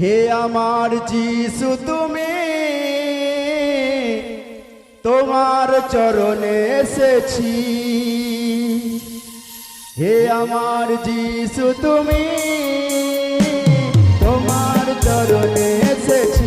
হে আমার যিশু তুমি তোমার চরণে এসেছি। হে আমার যিশু তুমি তোমার চরণে এসেছি।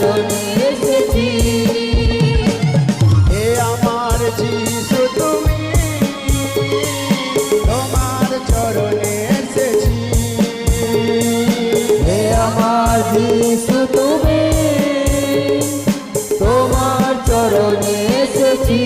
কারণে আমার যিশু তুমি তোমার চরণে এসেছি আমার যিশু তুমি তোমার চরণে এসেছি।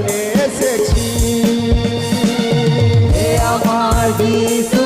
চলে এসেছি। আমার দিশা